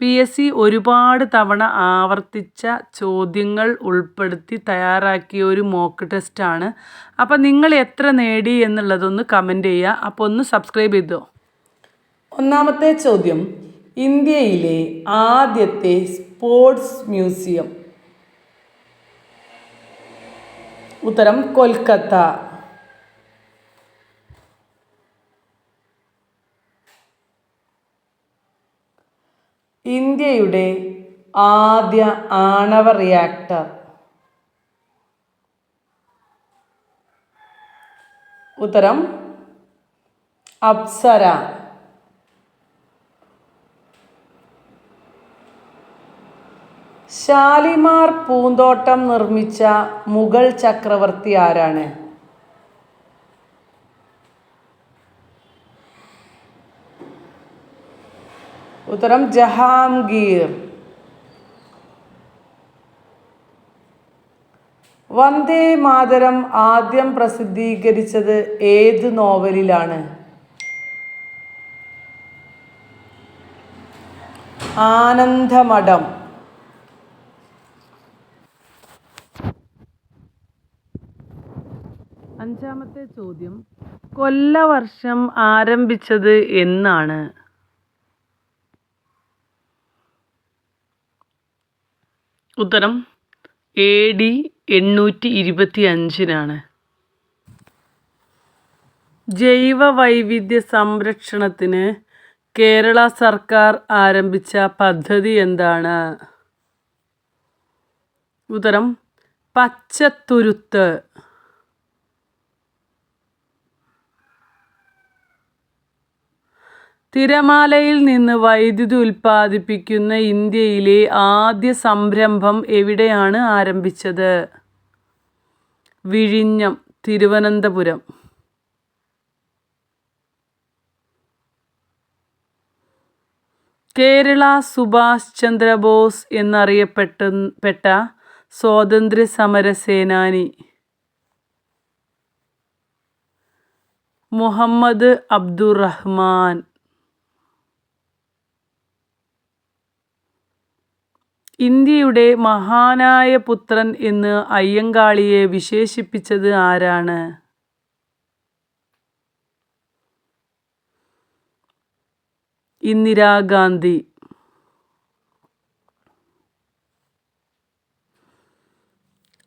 P S C ഒരുപാട് തവണ ആവർത്തിച്ച ചോദ്യങ്ങൾ ഉൾപ്പെടുത്തി തയ്യാറാക്കിയ ഒരു മോക്ക് ടെസ്റ്റാണ് അപ്പോൾ നിങ്ങൾ എത്ര നേടി എന്നുള്ളതൊന്ന് കമന്റ് ചെയ്യുക. അപ്പോൾ ഒന്ന് സബ്സ്ക്രൈബ് ചെയ്തോ? ഒന്നാമത്തെ ചോദ്യം. ഇന്ത്യയിലെ ആദ്യത്തെ സ്പോർട്സ് മ്യൂസിയം. ഉത്തരം കൊൽക്കത്ത. ഇന്ത്യയുടെ ആദ്യ ആണവ റിയാക്ടർ ഉത്തരം അപ്സര. ശാലിമാർ പൂന്തോട്ടം നിർമ്മിച്ച മുഗൾ ചക്രവർത്തി ആരാണ്? ഉത്തരം ജഹാംഗീർ. വന്ദേ മാതരം ആദ്യം പ്രസിദ്ധീകരിച്ചത് ഏത് നോവലിലാണ്? ആനന്ദമഠം. അഞ്ചാമത്തെ ചോദ്യം കൊല്ലവർഷം ആരംഭിച്ചത് എന്നാണ്. ഉത്തരം എ ഡി എണ്ണൂറ്റി ഇരുപത്തി അഞ്ചിനാണ്. ജൈവ വൈവിധ്യ സംരക്ഷണത്തിന് കേരള സർക്കാർ ആരംഭിച്ച പദ്ധതി എന്താണ്? ഉത്തരം പച്ചത്തുരുത്ത്. തിരമാലയിൽ നിന്ന് വൈദ്യുതി ഉൽപ്പാദിപ്പിക്കുന്ന ഇന്ത്യയിലെ ആദ്യ സംരംഭം എവിടെയാണ് ആരംഭിച്ചത്? വിഴിഞ്ഞം തിരുവനന്തപുരം. കേരള സുഭാഷ് ചന്ദ്രബോസ് എന്നറിയപ്പെട്ട പെട്ട സ്വാതന്ത്ര്യ സമര സേനാനി മുഹമ്മദ് അബ്ദുറഹ്മാൻ. ഇന്ത്യയുടെ മഹാനായ പുത്രൻ എന്ന് അയ്യങ്കാളിയെ വിശേഷിപ്പിച്ചത് ആരാണ്? ഇന്ദിരാഗാന്ധി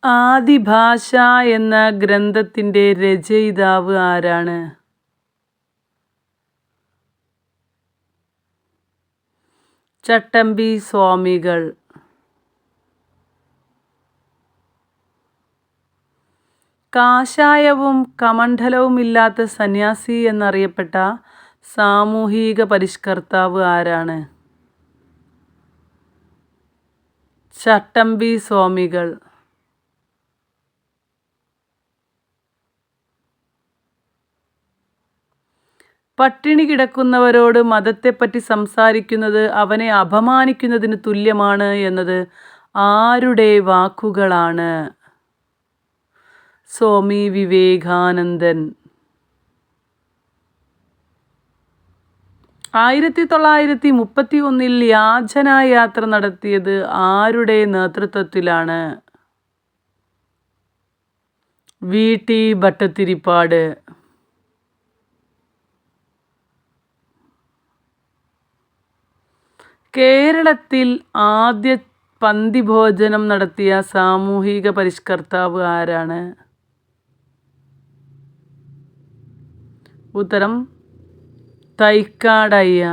ആദിഭാഷ എന്ന ഗ്രന്ഥത്തിന്റെ രചയിതാവ് ആരാണ്? ചട്ടമ്പി സ്വാമികൾ. കാഷായവും കമണ്ഡലവുമില്ലാത്ത സന്യാസി എന്നറിയപ്പെട്ട സാമൂഹിക പരിഷ്കർത്താവ് ആരാണ്? ചട്ടമ്പി സ്വാമികൾ. പട്ടിണി കിടക്കുന്നവരോട് മതത്തെപ്പറ്റി സംസാരിക്കുന്നത് അവനെ അപമാനിക്കുന്നതിന് തുല്യമാണ് എന്നത് ആരുടെ വാക്കുകളാണ്? സ്വാമി വിവേകാനന്ദൻ. ആയിരത്തി തൊള്ളായിരത്തി മുപ്പത്തി ഒന്നിൽ യാചന യാത്ര നടത്തിയത് ആരുടെ നേതൃത്വത്തിലാണ്? വി. ടി. ഭട്ടത്തിരിപ്പാട് കേരളത്തിൽ ആദ്യ പന്തിഭോജനം നടത്തിയ സാമൂഹിക പരിഷ്കർത്താവ് ആരാണ്? ഉത്തരം തൈക്കാടയ്യ.